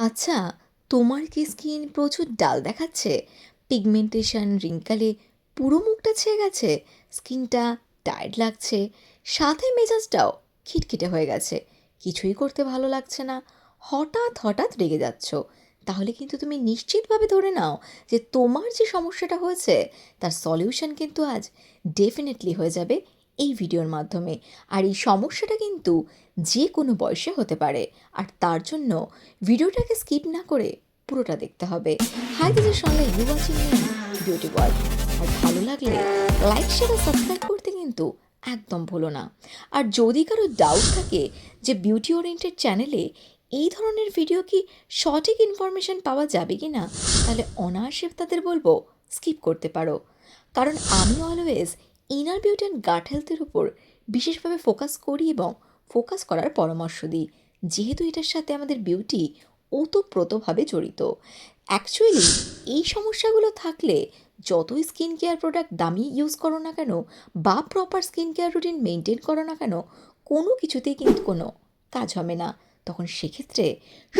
আচ্ছা তোমার কি স্কিন প্রচুর ডাল দেখাচ্ছে? পিগমেন্টেশন রিঙ্কালে পুরো মুখটা ছেয়ে গেছে, স্কিনটা টায়ার্ড লাগছে, সাথে মেজাজটাও খিটখিটে হয়ে গেছে, কিছুই করতে ভালো লাগছে না, হঠাৎ হঠাৎ রেগে যাচ্ছ। তাহলে কিন্তু তুমি নিশ্চিতভাবে ধরে নাও যে তোমার যে সমস্যাটা হয়েছে, তার সলিউশন কিন্তু আজ ডেফিনেটলি হয়ে যাবে এই ভিডিওর মাধ্যমে। আর এই সমস্যাটা কিন্তু যে কোনো বয়সে হতে পারে। আর তার জন্য ভিডিওটাকে স্কিপ না করে পুরোটা দেখতে হবে। হাই দিস সঙ্গে ইউ ওয়াচিং বিউটি ওয়ার্ল্ড আর ভালো লাগলে লাইক শেয়ার আর সাবস্ক্রাইব করতে কিন্তু একদম ভুলো না। আর যদি কারও ডাউট থাকে যে বিউটি ওরিয়েন্টেড চ্যানেলে এই ধরনের ভিডিও কি সঠিক ইনফরমেশন পাওয়া যাবে কি না, তাহলে অনায়াসে তাদের বলব স্কিপ করতে পারো। কারণ আমি always inner beauty and gut হেলথের উপর বিশেষভাবে ফোকাস করি এবং ফোকাস করার পরামর্শ দিই। যেহেতু এটার সাথে আমাদের বিউটি ওতপ্রোতভাবে জড়িত। অ্যাকচুয়ালি এই সমস্যাগুলো থাকলে যতই স্কিন কেয়ার প্রোডাক্ট দামি ইউজ করো না কেন বা proper skin care routine maintain করো না কেন, কোনো কিছুতেই কিন্তু কোনো কাজ হবে না। তখন সেক্ষেত্রে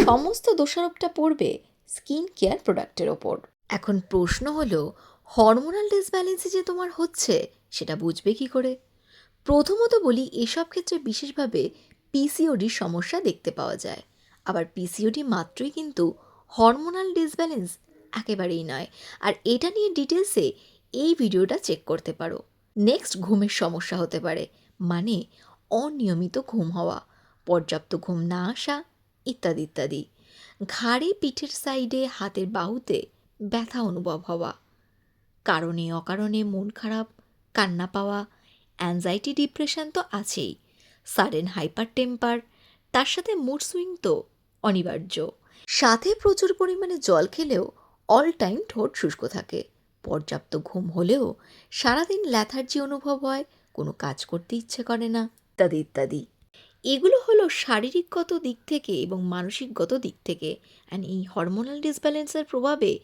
সমস্ত দোষারোপটা পড়বে স্কিন কেয়ার প্রোডাক্টের ওপর। এখন প্রশ্ন হলো হরমোনাল ডিসব্যালেন্সে যে তোমার হচ্ছে সেটা বুঝবে কি করে? প্রথমত বলি, এসব ক্ষেত্রে বিশেষভাবে পিসিওডির সমস্যা দেখতে পাওয়া যায়। আবার পিসিওডি মাত্রই কিন্তু হরমোনাল ডিসব্যালেন্স একেবারেই নয়। আর এটা নিয়ে ডিটেলসে এই ভিডিওটা চেক করতে পারো। নেক্সট ঘুমের সমস্যা হতে পারে। মানে অনিয়মিত ঘুম হওয়া, পর্যাপ্ত ঘুম না আসা, ইত্যাদি ইত্যাদি। ঘাড়ে, পিঠের সাইডে হাতের বাহুতে ব্যথা অনুভব হওয়া। কারণে, অকারণে মন খারাপ কান্না পাওয়া অ্যাংজাইটি ডিপ্রেশন তো আছেই। সাডেন হাইপার টেম্পার তার সাথে মুড সুইং তো অনিবার্য। সাথে প্রচুর পরিমাণে জল খেলেও অল টাইম ঠোঁট শুষ্ক থাকে। পর্যাপ্ত ঘুম হলেও সারাদিন ল্যাথার্জি অনুভব হয়, কোনো কাজ করতে ইচ্ছে করে না। ইত্যাদি ইত্যাদি। এগুলো হলো শারীরিকগত দিক থেকে এবং মানসিকগত দিক থেকে। অ্যান্ড এই হরমোনাল ডিসব্যালেন্সের প্রভাবে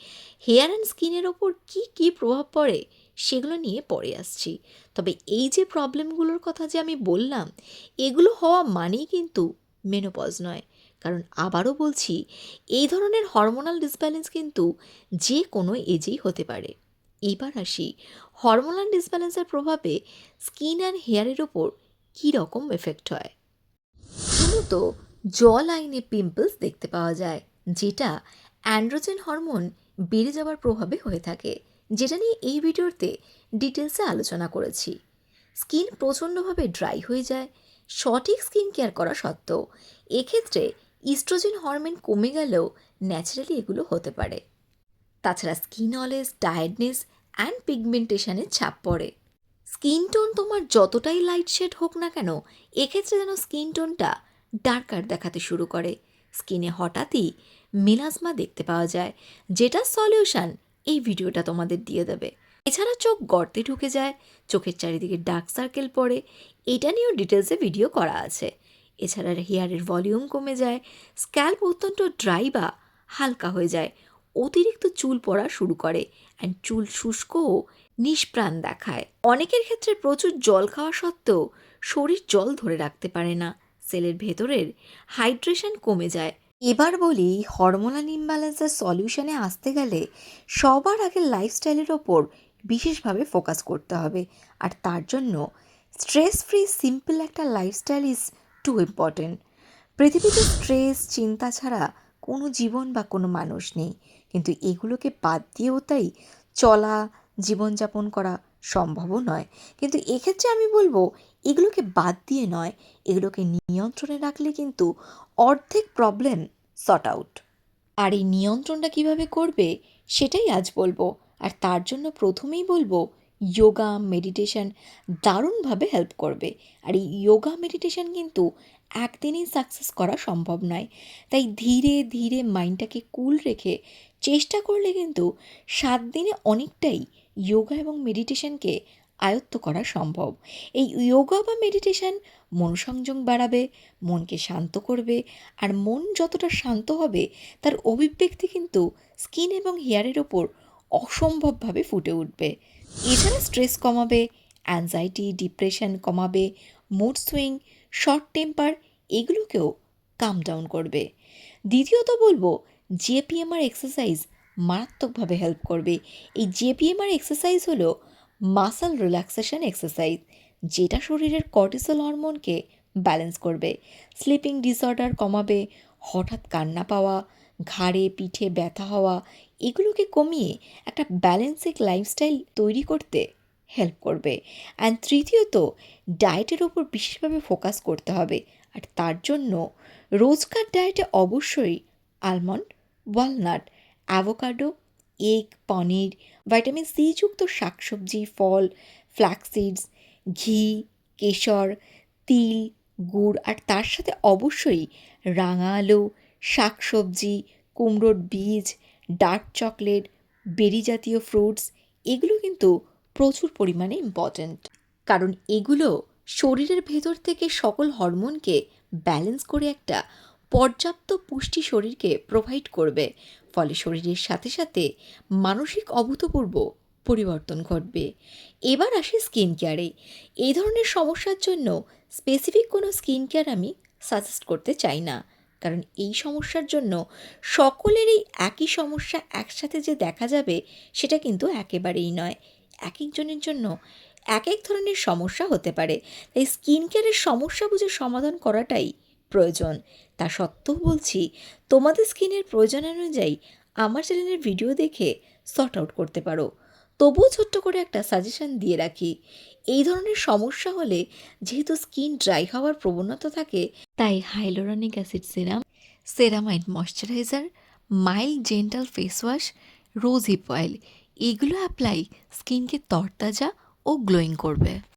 হেয়ার অ্যান্ড স্কিনের ওপর কী কী প্রভাব পড়ে সেগুলো নিয়ে পরে আসছি। তবে এই যে প্রবলেমগুলোর কথা যে আমি বললাম, এগুলো হওয়া মানেই কিন্তু মেনোপজ নয়। কারণ আবারও বলছি, এই ধরনের হরমোনাল ডিসব্যালেন্স কিন্তু যে কোনো এজেই হতে পারে। এবার আসি হরমোনাল ডিসব্যালেন্সের প্রভাবে স্কিন অ্যান্ড হেয়ারের ওপর কী রকম এফেক্ট হয়? মূলত জল আইনে পিম্পলস দেখতে পাওয়া যায়, যেটা অ্যান্ড্রোজেন হরমোন বেড়ে যাওয়ার প্রভাবে হয়ে থাকে, যেটা নিয়ে এই ভিডিওতে ডিটেলসে আলোচনা করেছি। স্কিন প্রচণ্ডভাবে ড্রাই হয়ে যায়, সঠিক স্কিন কেয়ার করা সত্ত্বেও এক্ষেত্রে ইস্ট্রোজেন হরমোন কমে গেলেও ন্যাচারালি এগুলো হতে পারে। তাছাড়া স্কিন অলেস টায়ার্ডনেস অ্যান্ড পিগমেন্টেশনের ছাপ পড়ে। স্কিন টোন তোমার যতটাই লাইট শেড হোক না কেন, এক্ষেত্রে যেন স্কিন টোনটা ডার্কার দেখাতে শুরু করে। স্কিনে হঠাৎই মেলাজমা দেখতে পাওয়া যায়, যেটা সলিউশন এই ভিডিওটা তোমাদের দিয়ে দেবে। এছাড়া চোখ গর্তে ঢুকে যায়, চোখের চারিদিকে ডার্ক সার্কেল পড়ে, এটা নিয়েও ডিটেলসে ভিডিও করা আছে। এছাড়া হেয়ারের ভলিউম কমে যায়, স্ক্যাল্প অত্যন্ত ড্রাই বা হালকা হয়ে যায়, অতিরিক্ত চুল পড়া শুরু করে অ্যান্ড চুল শুষ্ক ও নিষ্প্রাণ দেখায়। অনেকের ক্ষেত্রে প্রচুর জল খাওয়া সত্ত্বেও শরীর জল ধরে রাখতে পারে না। সেলের ভেতরের হাইড্রেশন কমে যায়। এবার বলি, হরমোনাল ইমব্যালেন্সের সলিউশনে আসতে গেলে সবার আগে লাইফস্টাইলের ওপর বিশেষভাবে ফোকাস করতে হবে। আর তার জন্য স্ট্রেস ফ্রি সিম্পল একটা লাইফস্টাইল ইজ টু ইম্পর্টেন্ট। পৃথিবীতে স্ট্রেস, চিন্তা ছাড়া কোনো জীবন বা কোনো মানুষ নেই। কিন্তু এগুলোকে বাদ দিয়েও তাই চলা, জীবনযাপন করা সম্ভবও নয়। কিন্তু এক্ষেত্রে আমি বলব, এগুলোকে বাদ দিয়ে নয়, এগুলোকে নিয়ন্ত্রণে রাখলে কিন্তু অর্ধেক প্রবলেম সর্ট আউট আর এই নিয়ন্ত্রণটা কীভাবে করবে, সেটাই আজ বলব। আর তার জন্য প্রথমেই বলব যোগা মেডিটেশন দারুণভাবে হেল্প করবে। আর এই যোগা মেডিটেশন কিন্তু একদিনেই সাকসেস করা সম্ভব নয়। তাই ধীরে ধীরে মাইন্ডটাকে কুল রেখে চেষ্টা করলে কিন্তু সাত দিনে অনেকটাই যোগা এবং মেডিটেশনকে আয়ত্ত করা সম্ভব। এই যোগা বা মেডিটেশন মনোসংযোগ বাড়াবে, মনকে শান্ত করবে আর মন যতটা শান্ত হবে, তার অভিব্যক্তি কিন্তু স্কিন এবং হেয়ারের ওপর অসম্ভবভাবে ফুটে উঠবে। এছাড়া স্ট্রেস কমাবে অ্যাংজাইটি ডিপ্রেশন কমাবে মুড সুইং শর্ট টেম্পার এগুলোকেও কাম ডাউন করবে। দ্বিতীয়ত বলব জেপিএমআর এক্সারসাইজ মারাত্মকভাবে হেল্প করবে। এই জেপিএমআর এক্সারসাইজ হলো মাসাল রিল্যাক্সেশন এক্সারসাইজ যেটা শরীরের কর্টিসল হরমোনকে ব্যালেন্স করবে। স্লিপিং ডিসঅর্ডার কমাবে, হঠাৎ কান্না পাওয়া, ঘাড়ে পিঠে ব্যথা হওয়া, এগুলোকে কমিয়ে একটা ব্যালেন্সিক লাইফস্টাইল তৈরি করতে হেল্প করবে। অ্যান্ড তৃতীয়ত ডায়েটের ওপর বিশেষভাবে ফোকাস করতে হবে। আর তার জন্য রোজকার ডায়েটে অবশ্যই almond walnut avocado egg paneer vitamin C যুক্ত শাকসবজি, ফল ফ্ল্যাক্সিডস ঘি, কেশর, তিল, গুড়, আর তার সাথে অবশ্যই রাঙা আলু শাকসবজি, কুমড়োর বীজ ডার্ক চকলেট বেরি জাতীয় ফ্রুটস এগুলো কিন্তু প্রচুর পরিমাণে ইম্পর্ট্যান্ট কারণ এগুলো শরীরের ভেতর থেকে সকল হরমোনকে ব্যালেন্স করে একটা পর্যাপ্ত পুষ্টি শরীরকে প্রোভাইড করবে। ফলে শরীরের সাথে সাথে মানসিক অভূতপূর্ব পরিবর্তন ঘটবে। এবার আসি স্কিন কেয়ারে এই। ধরনের সমস্যার জন্য স্পেসিফিক কোনো স্কিন কেয়ার আমি সাজেস্ট করতে চাই না। কারণ এই সমস্যার জন্য সকলেরই একই সমস্যা একসাথে যে দেখা যাবে সেটা কিন্তু একেবারেই নয়। এক একজনের জন্য এক এক ধরনের সমস্যা হতে পারে। তাই স্কিন কেয়ারের সমস্যা বুঝে সমাধান করাটাই প্রয়োজন। তা সত্ত্বেও বলছি, তোমাদের স্কিনের প্রয়োজন অনুযায়ী আমার চ্যানেলের ভিডিও দেখে সর্ট আউট করতে পারো। তবুও ছোট্ট করে একটা সাজেশন দিয়ে রাখি, এই ধরনের সমস্যা হলে যেহেতু স্কিন ড্রাই হওয়ার প্রবণতা থাকে, তাই hyaluronic acid serum ceramide moisturiser mild gentle face wash rose hip oil এগুলো অ্যাপ্লাই স্কিনকে তরতাজা ও গ্লোয়িং করবে।